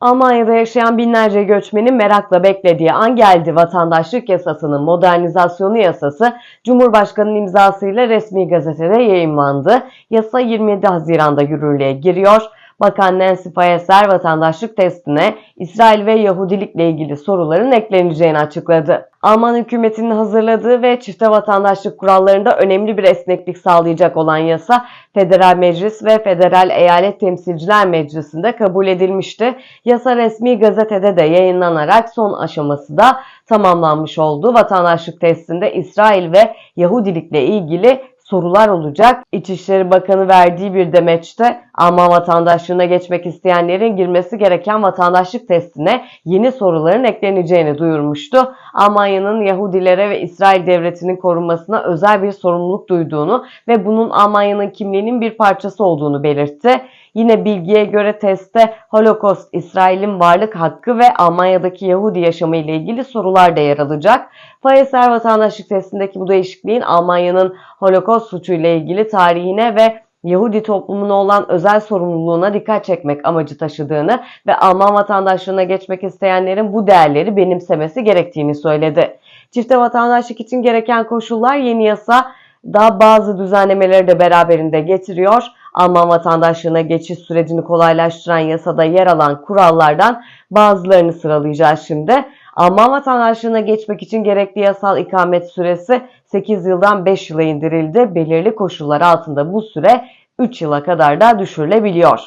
Almanya'da yaşayan binlerce göçmenin merakla beklediği an geldi. Vatandaşlık yasasının modernizasyonu yasası Cumhurbaşkanı'nın imzasıyla resmi gazetede yayınlandı. Yasa 27 Haziran'da yürürlüğe giriyor. Bakan Nancy Faeser vatandaşlık testine İsrail ve Yahudilikle ilgili soruların ekleneceğini açıkladı. Alman hükümetinin hazırladığı ve çifte vatandaşlık kurallarında önemli bir esneklik sağlayacak olan yasa Federal Meclis ve Federal Eyalet Temsilciler Meclisi'nde kabul edilmişti. Yasa resmi gazetede de yayınlanarak son aşaması da tamamlanmış oldu. Vatandaşlık testinde İsrail ve Yahudilikle ilgili sorular olacak. İçişleri Bakanı verdiği bir demeçte Alman vatandaşlığına geçmek isteyenlerin girmesi gereken vatandaşlık testine yeni soruların ekleneceğini duyurmuştu. Almanya'nın Yahudilere ve İsrail devletinin korunmasına özel bir sorumluluk duyduğunu ve bunun Almanya'nın kimliğinin bir parçası olduğunu belirtti. Yine bilgiye göre testte Holocaust, İsrail'in varlık hakkı ve Almanya'daki Yahudi yaşamı ile ilgili sorular da yer alacak. Fayeser vatandaşlık testindeki bu değişikliğin Almanya'nın Holocaust suçu ile ilgili tarihine ve Yahudi toplumuna olan özel sorumluluğuna dikkat çekmek amacı taşıdığını ve Alman vatandaşlığına geçmek isteyenlerin bu değerleri benimsemesi gerektiğini söyledi. Çifte vatandaşlık için gereken koşullar yeni yasa daha bazı düzenlemeleri de beraberinde getiriyor. Alman vatandaşlığına geçiş sürecini kolaylaştıran yasada yer alan kurallardan bazılarını sıralayacağız şimdi. Alman vatandaşlığına geçmek için gerekli yasal ikamet süresi 8 yıldan 5 yıla indirildi. Belirli koşullar altında bu süre 3 yıla kadar da düşürülebiliyor.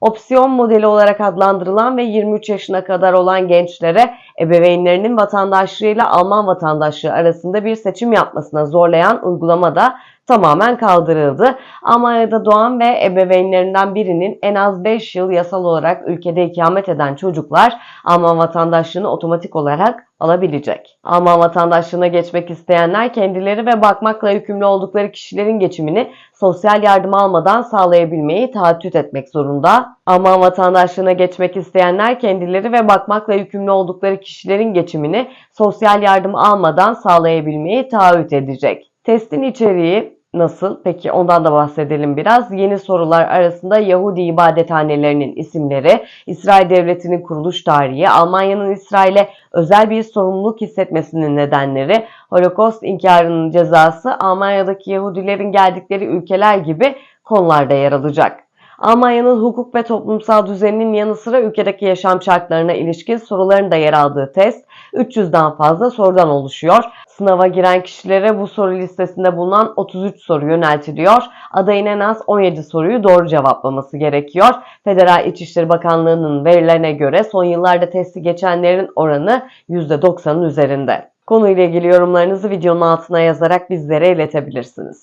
Opsiyon modeli olarak adlandırılan ve 23 yaşına kadar olan gençlere ebeveynlerinin vatandaşlığıyla Alman vatandaşlığı arasında bir seçim yapmasına zorlayan uygulama da tamamen kaldırıldı. Almanya'da doğan ve ebeveynlerinden birinin en az 5 yıl yasal olarak ülkede ikamet eden çocuklar Alman vatandaşlığını otomatik olarak alabilecek. Alman vatandaşlığına geçmek isteyenler kendileri ve bakmakla yükümlü oldukları kişilerin geçimini sosyal yardım almadan sağlayabilmeyi taahhüt etmek zorunda. Alman vatandaşlığına geçmek isteyenler kendileri ve bakmakla yükümlü oldukları kişilerin geçimini sosyal yardım almadan sağlayabilmeyi taahhüt edecek. Testin içeriği Nasıl? Peki ondan da bahsedelim biraz. Yeni sorular arasında Yahudi ibadethanelerinin isimleri, İsrail Devleti'nin kuruluş tarihi, Almanya'nın İsrail'e özel bir sorumluluk hissetmesinin nedenleri, Holocaust inkarının cezası, Almanya'daki Yahudilerin geldikleri ülkeler gibi konularda yer alacak. Almanya'nın hukuk ve toplumsal düzeninin yanı sıra ülkedeki yaşam şartlarına ilişkin soruların da yer aldığı test 300'den fazla sorudan oluşuyor. Sınava giren kişilere bu soru listesinde bulunan 33 soru yöneltiliyor. Adayın en az 17 soruyu doğru cevaplaması gerekiyor. Federal İçişleri Bakanlığı'nın verilerine göre son yıllarda testi geçenlerin oranı %90'ın üzerinde. Konuyla ilgili yorumlarınızı videonun altına yazarak bizlere iletebilirsiniz.